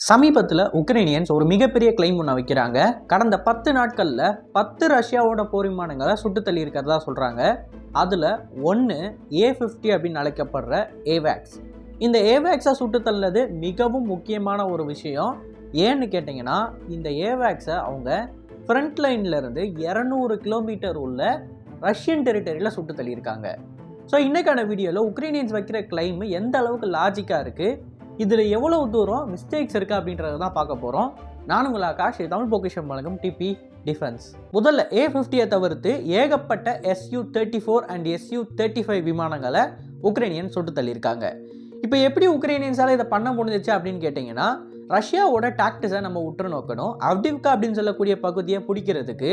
சமீபத்தில் உக்ரைனியன்ஸ் ஒரு மிகப்பெரிய கிளைம் ஒன்று வைக்கிறாங்க. கடந்த பத்து நாட்களில் பத்து ரஷ்யாவோட போர் விமானங்களை சுட்டு தள்ளி இருக்கிறதா சொல்கிறாங்க அதில் ஒன்று ஏ ஃபிஃப்டி அப்படின்னு அழைக்கப்படுற ஏவேக்ஸ் இந்த ஏவேக்ஸை சுட்டு தள்ளது மிகவும் முக்கியமான ஒரு விஷயம். ஏன்னு கேட்டிங்கன்னா இந்த ஏவேக்ஸை அவங்க ஃப்ரண்ட் லைன்லேருந்து இரநூறு கிலோமீட்டர் உள்ள ரஷ்யன் டெரிட்டரியில் சுட்டு தள்ளியிருக்காங்க. ஸோ இன்றைக்கான வீடியோவில் உக்ரைனியன்ஸ் வைக்கிற கிளைம் எந்த அளவுக்கு லாஜிக்காக இருக்குது இதில் எவ்வளவு தூரம் மிஸ்டேக்ஸ் இருக்குது அப்படின்றத தான் பார்க்க போகிறோம் நான் உங்கள் ஆகாஷ் தமிழ் பொக்கிஷன் வழங்கும் டிபி டிஃபென்ஸ் முதல்ல ஏ ஃபிஃப்டியை தவிர்த்து ஏகப்பட்ட SU thirty four and SU thirty five விமானங்களை உக்ரைனியன் சுட்டு தள்ளியிருக்காங்க. இப்போ எப்படி உக்ரைனியன்ஸால் இதை பண்ண முடிஞ்சிச்சு அப்படின்னு கேட்டிங்கன்னா ரஷ்யாவோட டாக்டிஸை நம்ம உற்று நோக்கணும். அவ்டிவ்கா அப்படின்னு சொல்லக்கூடிய பகுதியை பிடிக்கிறதுக்கு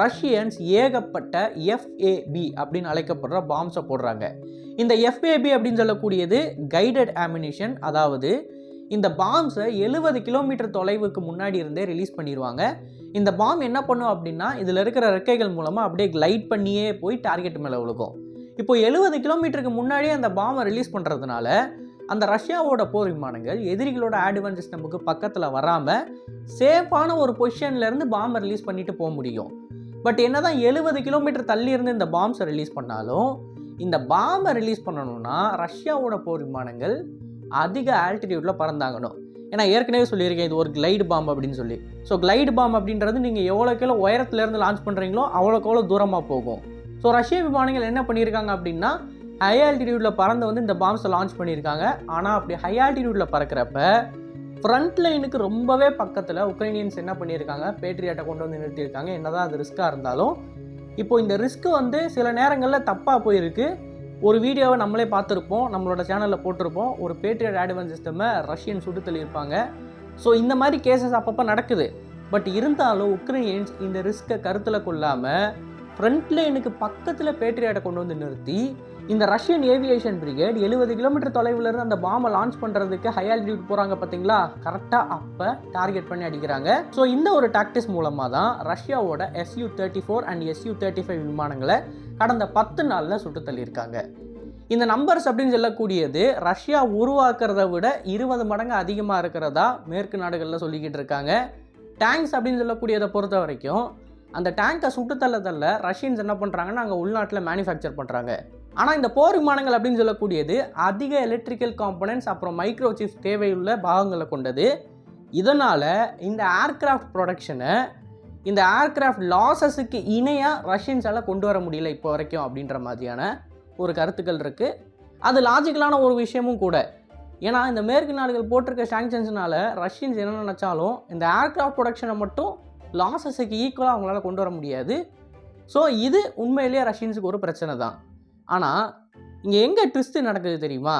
ரஷ்யன்ஸ் ஏகப்பட்ட எஃப்ஏபி அப்படின்னு அழைக்கப்படுற பாம்ஸை போடுறாங்க. இந்த எஃப்ஏபி அப்படின்னு சொல்லக்கூடியது கைடட் ஆமினிஷன் அதாவது இந்த பாம்ஸை எழுபது கிலோமீட்டர் தொலைவுக்கு முன்னாடி இருந்தே ரிலீஸ் பண்ணிடுவாங்க. இந்த பாம் என்ன பண்ணும் அப்படின்னா இதில் இருக்கிற ரெக்கைகள் மூலமாக அப்படியே கிளைட் பண்ணியே போய் டார்கெட் மேலே விழுகும் இப்போ எழுபது கிலோமீட்டருக்கு முன்னாடியே அந்த பாம்பை ரிலீஸ் பண்ணுறதுனால அந்த ரஷ்யாவோட போர் விமானங்கள் எதிரிகளோட ஆட்வான்டேஜ் நமக்கு பக்கத்தில் வராமல் சேஃபான ஒரு பொசிஷன்லேருந்து பாம்பை ரிலீஸ் பண்ணிட்டு போக முடியும். பட் என்ன தான் எழுபது கிலோமீட்டர் தள்ளி இருந்து இந்த பாம்ஸை ரிலீஸ் பண்ணாலும் இந்த பாம்பை ரிலீஸ் பண்ணணும்னா ரஷ்யாவோட போர் விமானங்கள் அதிக ஆல்டிடியூட்டில் பறந்தாங்கணும் ஏன்னா ஏற்கனவே சொல்லியிருக்கேன் இது ஒரு கிளைடு பாம்பு அப்படின்னு சொல்லி. ஸோ கிளைடு பாம்பு அப்படின்றது நீங்கள் எவ்வளோக்கு எவ்வளோ உயரத்துலேருந்து லான்ச் பண்ணுறீங்களோ அவ்வளோக்கு அவ்வளோ தூரமாக போகும். ஸோ ரஷ்ய விமானங்கள் என்ன பண்ணியிருக்காங்க அப்படின்னா ஹை ஆல்டிடியூட்டில் பறந்து வந்து இந்த பாம்ஸை லான்ச் பண்ணியிருக்காங்க. ஆனால் அப்படி ஹை ஆல்டிடியூட்டில் பறக்கிறப்ப ஃப்ரண்ட் லைனுக்கு ரொம்பவே பக்கத்தில் உக்ரைனியன்ஸ் என்ன பண்ணியிருக்காங்க? பேட்ரியாட்டை கொண்டு வந்து நிறுத்தியிருக்காங்க. என்னதான் அது ரிஸ்க்காக இருந்தாலும் இப்போ இந்த ரிஸ்க்கு வந்து சில நேரங்களில் தப்பாக போயிருக்கு. ஒரு வீடியோவை நம்மளே பார்த்துருப்போம். நம்மளோட சேனலில் போட்டிருப்போம். ஒரு பேட்ரியட் ஆட்வான்ஸ் சிஸ்டமை ரஷ்யன் சுட்டு தள்ளியிருப்பாங்க. ஸோ இந்த மாதிரி கேசஸ் அப்பப்போ நடக்குது. பட் இருந்தாலும் உக்ரைனியன்ஸ் இந்த ரிஸ்க்கை கருத்தில் கொள்ளாமல் ஃப்ரண்ட் லைனுக்கு பக்கத்தில் பேட்ரியாட்டை கொண்டு வந்து நிறுத்தி இந்த ரஷ்யன் ஏவியேஷன் பிரிகேட் எழுபது கிலோமீட்டர் தொலைவில் இருந்து அந்த பாம்பை லான்ச் பண்ணுறதுக்கு ஹை ஆல்டிடியூட் போகிறாங்க பார்த்தீங்களா கரெக்டாக அப்போ டார்கெட் பண்ணி அடிக்கிறாங்க. ஸோ இந்த ஒரு டாக்டிஸ் மூலமாக தான் ரஷ்யாவோட SU thirty four and SU thirty five விமானங்களை கடந்த பத்து நாளில் சுட்டு தள்ளியிருக்காங்க. இந்த நம்பர்ஸ் அப்படின்னு சொல்லக்கூடியது ரஷ்யா உருவாக்குறத விட இருபது மடங்கு அதிகமாக இருக்கிறதா மேற்கு நாடுகளில் சொல்லிக்கிட்டு இருக்காங்க. டேங்க்ஸ் அப்படின்னு சொல்லக்கூடியதை பொறுத்த வரைக்கும் அந்த டேங்கை சுட்டு தள்ள தள்ள ரஷ்யன்ஸ் என்ன பண்ணுறாங்கன்னா அங்கே உள்நாட்டில் மேனுஃபேக்சர் பண்ணுறாங்க ஆனால் இந்த போர் விமானங்கள் அப்படின்னு சொல்லக்கூடியது அதிக எலக்ட்ரிக்கல் காம்பனன்ட்ஸ் அப்புறம் மைக்ரோ சிப்ஸ் தேவையுள்ள பாகங்களை கொண்டது. இதனால் இந்த ஏர்கிராஃப்ட் ப்ரொடக்ஷனை இந்த ஏர்கிராஃப்ட் லாசஸுக்கு இணையாக ரஷ்யன்ஸால் கொண்டு வர முடியல இப்போ வரைக்கும் அப்படின்ற மாதிரியான ஒரு கருத்துக்கள் இருக்குது அது லாஜிக்கலான ஒரு விஷயமும் கூட. ஏன்னா இந்த மேற்கு நாடுகள் போட்டிருக்க சாங்ஷன்ஸ்னால ரஷ்யன்ஸ் என்ன நினச்சாலும் இந்த ஏர்கிராஃப்ட் ப்ரொடக்ஷனை மட்டும் லாசஸுக்கு ஈக்குவலாக அவங்களால கொண்டு வர முடியாது. ஸோ இது உண்மையிலேயே ரஷ்யன்ஸுக்கு ஒரு பிரச்சனை தான். ஆனால் இங்கே எங்கே ட்விஸ்ட்டு நடக்குது தெரியுமா?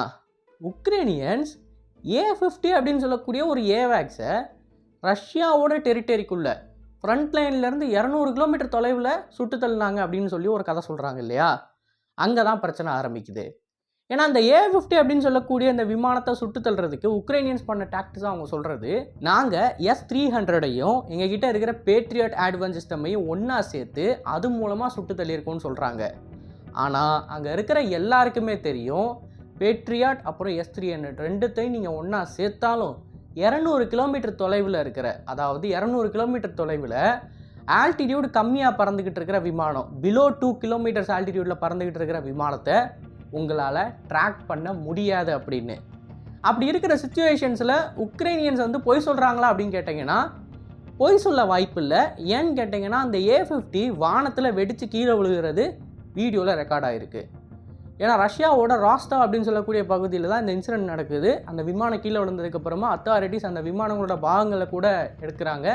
உக்ரைனியன்ஸ் ஏ ஃபிஃப்டி அப்படின்னு சொல்லக்கூடிய ஒரு ஏவேக்ஸை ரஷ்யாவோட டெரிட்டரிக்குள்ளே ஃப்ரண்ட் லைன்லேருந்து இரநூறு கிலோமீட்டர் தொலைவில் சுட்டு தள்ளினாங்க அப்படின்னு சொல்லி ஒரு கதை சொல்கிறாங்க இல்லையா? அங்கே தான் பிரச்சனை ஆரம்பிக்குது. ஏன்னா அந்த ஏ ஃபிஃப்டி அப்படின்னு சொல்லக்கூடிய அந்த விமானத்தை சுட்டு தள்ளுறதுக்கு உக்ரைனியன்ஸ் பண்ண டாக்டிஸாக அவங்க சொல்கிறது நாங்கள் எஸ் த்ரீ ஹண்ட்ரடையும் எங்ககிட்ட இருக்கிற பேட்ரியட் ஆட்வான்ஸ் சிஸ்டமையும் ஒன்றா சேர்த்து அது மூலமாக சுட்டு தள்ளியிருக்கோம்னு சொல்கிறாங்க ஆனால் அங்கே இருக்கிற எல்லாருக்குமே தெரியும் பேட்ரியாட் அப்புறம் எஸ் த்ரீ ஹண்ட்ரட் ரெண்டுத்தையும் நீங்கள் ஒன்றா சேர்த்தாலும் இரநூறு கிலோமீட்டர் தொலைவில் இருக்கிற அதாவது இரநூறு கிலோமீட்டர் தொலைவில் ஆல்டிடியூட் கம்மியாக பறந்துக்கிட்டு இருக்கிற விமானம் பிலோ டூ கிலோமீட்டர்ஸ் ஆல்டிடியூடில் பறந்துக்கிட்டு இருக்கிற விமானத்தை உங்களால் ட்ராக் பண்ண முடியாது அப்படின்னு. அப்படி இருக்கிற சுச்சுவேஷன்ஸில் உக்ரைனியன்ஸ் வந்து பொய் சொல்கிறாங்களா அப்படின்னு கேட்டிங்கன்னா பொய் சொல்ல வாய்ப்பு இல்லை. ஏன்னு கேட்டிங்கன்னா அந்த ஏ ஃபிஃப்டி வானத்தில் வெடித்து கீழே விழுகிறது வீடியோவில் ரெக்கார்ட் ஆகிருக்கு ஏன்னா ரஷ்யாவோட ராஸ்டா அப்படின்னு சொல்லக்கூடிய பகுதியில் தான் இந்த இன்சிடென்ட் நடக்குது. அந்த விமானம் கீழே விழுந்ததுக்கப்புறமா அத்தாரிட்டிஸ் அந்த விமானங்களோட பாகங்களை கூட எடுக்கிறாங்க.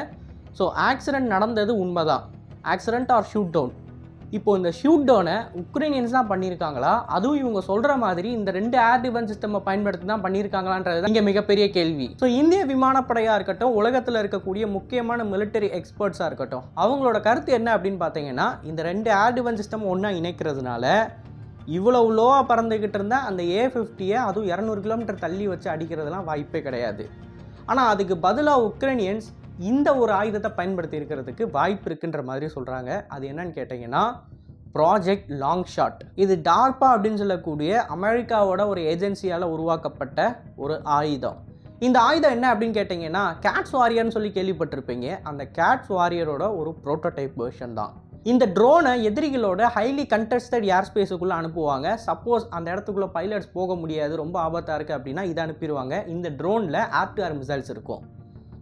ஸோ ஆக்சிடெண்ட் நடந்தது உண்மைதான். ஆக்சிடென்ட் ஆர் ஷூட் டவுன் இப்போ இந்த ஷூட் டவுனை உக்ரைனியன்ஸ் தான் பண்ணியிருக்காங்களா? அதுவும் இவங்க சொல்கிற மாதிரி இந்த ரெண்டு ஏர் டிஃபென்ஸ் சிஸ்டமை பயன்படுத்தி தான் பண்ணியிருக்காங்களான்றது இங்கே மிகப்பெரிய கேள்வி. ஸோ இந்திய விமானப்படையாக இருக்கட்டும் உலகத்தில் இருக்கக்கூடிய முக்கியமான மிலிட்டரி எக்ஸ்பர்ட்ஸாக இருக்கட்டும் அவங்களோட கருத்து என்ன அப்படின்னு பார்த்தீங்கன்னா இந்த ரெண்டு ஏர் டிஃபென்ஸ் சிஸ்டம் ஒன்றா இணைக்கிறதுனால இவ்வளோ லோவாக பறந்துக்கிட்டு இருந்தால் அந்த ஏ ஃபிஃப்டியை அதுவும் இரநூறு கிலோமீட்டர் தள்ளி வச்சு அடிக்கிறதுலாம் வாய்ப்பே கிடையாது. ஆனால் அதுக்கு பதிலாக உக்ரைனியன்ஸ் இந்த ஒரு ஆயுதத்தை பயன்படுத்தி இருக்கிறதுக்கு வாய்ப்பு இருக்குன்ற மாதிரி சொல்கிறாங்க அது என்னன்னு கேட்டிங்கன்னா ப்ராஜெக்ட் லாங் ஷாட் இது டார்பா அப்படின்னு சொல்லக்கூடிய அமெரிக்காவோட ஒரு ஏஜென்சியால் உருவாக்கப்பட்ட ஒரு ஆயுதம். இந்த ஆயுதம் என்ன அப்படின்னு கேட்டிங்கன்னா கேட்ஸ் வாரியர்னு சொல்லி கேள்விப்பட்டிருப்பீங்க. அந்த கேட்ஸ் வாரியரோட ஒரு ப்ரோட்டோடைப் வெர்ஷன் தான். இந்த ட்ரோனை எதிரிகளோட ஹைலி கண்டஸ்டட் ஏர் ஸ்பேஸுக்குள்ளே அனுப்புவாங்க. சப்போஸ் அந்த இடத்துக்குள்ளே பைலட்ஸ் போக முடியாது ரொம்ப ஆபத்தாக இருக்குது அப்படின்னா இதை அனுப்பிடுவாங்க. இந்த ட்ரோனில் ஏர் ஏர் மிசைல்ஸ் இருக்கும்.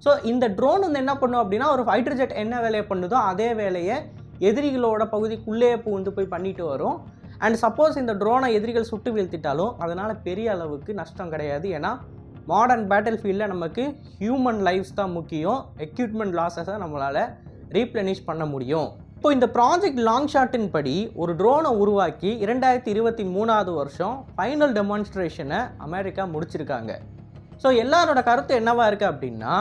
ஸோ இந்த ட்ரோன் வந்து என்ன பண்ணும் அப்படின்னா ஒரு ஃபைட்டர் ஜெட் என்ன வேலையை பண்ணுதோ அதே வேலையை எதிரிகளோட பகுதிக்குள்ளேயே பூந்து போய் பண்ணிட்டு வரும். அண்ட் சப்போஸ் இந்த ட்ரோனை எதிரிகள் சுட்டு வீழ்த்திட்டாலும் அதனால் பெரிய அளவுக்கு நஷ்டம் கிடையாது. ஏன்னா மாடர்ன் பேட்டில் ஃபீல்டில் நமக்கு ஹியூமன் லைஃப்ஸ் தான் முக்கியம். எக்யூப்மெண்ட் லாஸஸை நம்மளால் ரீப்ளனிஷ் பண்ண முடியும். இப்போ இந்த ப்ராஜெக்ட் லாங் ஷாட்டின் படி ஒரு ட்ரோனை உருவாக்கி இரண்டாயிரத்தி இருபத்தி மூணாவது வருஷம் ஃபைனல் டெமான்ஸ்ட்ரேஷனை அமெரிக்கா முடிச்சிருக்காங்க. ஸோ எல்லாரோட கருத்து என்னவாக இருக்குது அப்படின்னா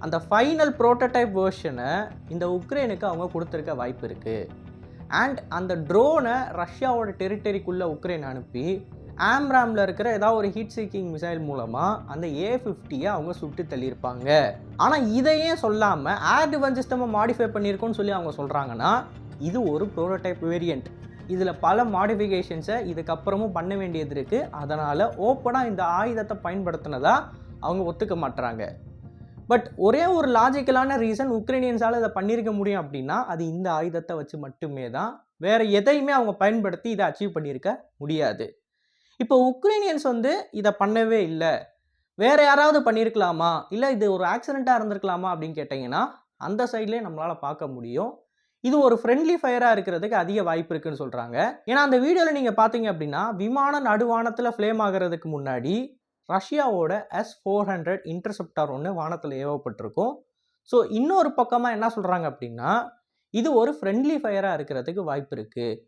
அந்த ஃபைனல் ப்ரோட்டோடைப் வேர்ஷனை இந்த உக்ரைனுக்கு அவங்க கொடுத்துருக்க வாய்ப்பு இருக்குது அண்ட் அந்த ட்ரோனை ரஷ்யாவோட டெரிட்டரிக்குள்ளே உக்ரைன் அனுப்பி ஆம்ராமில் இருக்கிற ஏதாவது ஒரு ஹீட் சீக்கிங் மிசைல் மூலமாக அந்த ஏ ஃபிஃப்டியை அவங்க சுட்டு தள்ளியிருப்பாங்க. ஆனால் இதையே சொல்லாமல் ஏர் டிஃபென்ஸ் சிஸ்டமை மாடிஃபை பண்ணியிருக்கோன்னு சொல்லி அவங்க சொல்கிறாங்கன்னா இது ஒரு ப்ரோட்டோடைப் வேரியண்ட் இதில் பல மாடிஃபிகேஷன்ஸை இதுக்கப்புறமும் பண்ண வேண்டியது இருக்குது அதனால் ஓப்பனாக இந்த ஆயுதத்தை பயன்படுத்தினதாக அவங்க ஒத்துக்க மாட்டுறாங்க பட் ஒரே ஒரு லாஜிக்கலான ரீசன் உக்ரைனியன்ஸால் இதை பண்ணியிருக்க முடியும் அப்படின்னா அது இந்த ஆயுதத்தை வச்சு மட்டுமே தான். வேறு எதையுமே அவங்க பயன்படுத்தி இதை அச்சீவ் பண்ணியிருக்க முடியாது. இப்போ உக்ரைனியன்ஸ் வந்து இதை பண்ணவே இல்லை. வேறு யாராவது பண்ணியிருக்கலாமா இல்லை இது ஒரு ஆக்சிடெண்ட்டாக இருந்திருக்கலாமா அப்படின்னு கேட்டிங்கன்னா அந்த சைட்லேயே நம்மளால் பார்க்க முடியும். இது ஒரு ஃப்ரெண்ட்லி ஃபயராக இருக்கிறதுக்கு அதிக வாய்ப்பு இருக்குன்னு சொல்கிறாங்க ஏன்னா அந்த வீடியோவில் நீங்கள் பார்த்தீங்க அப்படின்னா விமானம் நடுவானத்தில் ஃப்ளேம் ஆகிறதுக்கு முன்னாடி ரஷ்யாவோட எஸ் ஃபோர் ஹண்ட்ரட் இன்டர்செப்டார் ஒன்று வானத்தில் ஏவப்பட்டிருக்கும். ஸோ இன்னொரு பக்கமாக என்ன சொல்கிறாங்க அப்படின்னா இது ஒரு ஃப்ரெண்ட்லி ஃபயராக இருக்கிறதுக்கு வாய்ப்பு இருக்குது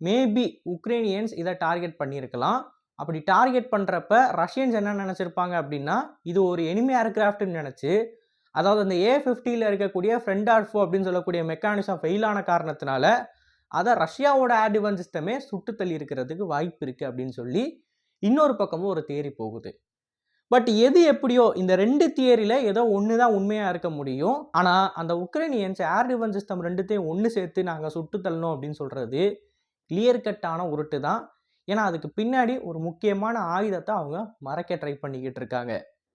மேபி உக்ரைனியன்ஸ் இதை டார்கெட் பண்ணியிருக்கலாம். அப்படி டார்கெட் பண்ணுறப்ப ரஷ்யன்ஸ் என்ன நினச்சிருப்பாங்க அப்படின்னா இது ஒரு எனிமி ஏர்கிராஃப்ட்னு நினச்சி அதாவது அந்த ஏ ஃபிஃப்டியில் இருக்கக்கூடிய ஃப்ரெண்ட் ஆர்ஃபோ அப்படின்னு சொல்லக்கூடிய மெக்கானிசம் ஃபெயிலான காரணத்தினால அதை ரஷ்யாவோட ஏர் டிஃபென்ஸ் சிஸ்டமே சுட்டு தள்ளி இருக்கிறதுக்கு வாய்ப்பு இருக்குது அப்படின்னு சொல்லி இன்னொரு பக்கமும் ஒரு தேரி போகுது. பட் எது எப்படியோ இந்த ரெண்டு தியரியில் ஏதோ ஒன்று தான் உண்மையாக இருக்க முடியும். ஆனால் அந்த உக்ரைனியன்ஸ் ஏர் டிஃபென்ஸ் சிஸ்டம் ரெண்டுத்தையும் ஒன்று சேர்த்து நாங்கள் சுட்டு தள்ளணும் அப்படின்னு சொல்கிறது கிளியர் கட்டான உருட்டு தான் ஏன்னா அதுக்கு பின்னாடி ஒரு முக்கியமான ஆயுதத்தை அவங்க மறைக்க ட்ரை பண்ணிக்கிட்டு இருக்காங்க.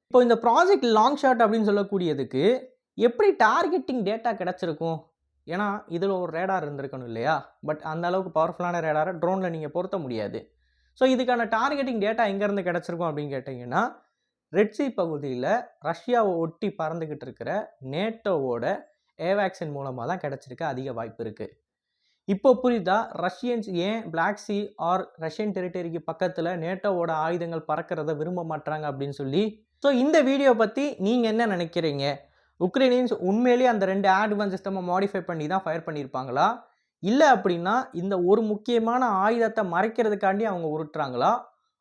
இப்போ இந்த ப்ராஜெக்ட் லாங் ஷாட் அப்படின்னு சொல்லக்கூடியதுக்கு எப்படி டார்கெட்டிங் டேட்டா கிடச்சிருக்கும்? ஏன்னா இதில் ஒரு ரேடார் இருந்திருக்கணும் இல்லையா? பட் அந்த அளவுக்கு பவர்ஃபுல்லான ரேடாரை ட்ரோனில் நீங்கள் பொருத்த முடியாது. ஸோ இதுக்கான டார்கெட்டிங் டேட்டா எங்கேருந்து கிடச்சிருக்கும் அப்படின்னு கேட்டிங்கன்னா ரெட்சி பகுதியில் ரஷ்யாவை ஒட்டி பறந்துக்கிட்டு இருக்கிற நேட்டோவோட ஏவேக்சின் மூலமாக தான் கிடச்சிருக்க அதிக வாய்ப்பு இருக்குது இப்போ புரியுதா? ரஷ்யன்ஸ் ஏன் பிளாக் சி ஆர் ரஷ்யன் டெரிட்டரிக்கு பக்கத்தில் நேட்டோவோட ஆயுதங்கள் பறக்கிறத விரும்ப மாட்டாங்க அப்படின்னு சொல்லி? ஸோ இந்த வீடியோ பற்றி நீங்கள் என்ன நினைக்கிறீங்க? உக்ரைனியன்ஸ் உண்மையிலேயே அந்த ரெண்டு ஆட்வான்ஸ் சிஸ்டமை மாடிஃபை பண்ணி தான் ஃபயர் பண்ணியிருப்பாங்களா இல்லை அப்படின்னா இந்த ஒரு முக்கியமான ஆயுதத்தை மறைக்கிறதுக்காண்டி அவங்க உருட்டுறாங்களா?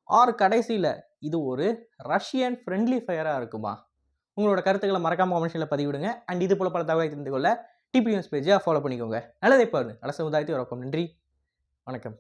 ஆர் கடைசியில் இது ஒரு ரஷ்யன் ஃப்ரெண்ட்லி ஃபயராக இருக்குமா? உங்களோட கருத்துக்களை மறக்காம கமெண்ட்ஸில் பதிவிடுங்க. அண்ட் இது போல பல தகவலை தெரிந்து கொள்ள டிபி நியூஸ் பேஜை ஃபாலோ பண்ணிக்கோங்க. நல்லதை பாருங்க. நல்ல சமுதாயத்தை வரக்கும் நன்றி. வணக்கம்.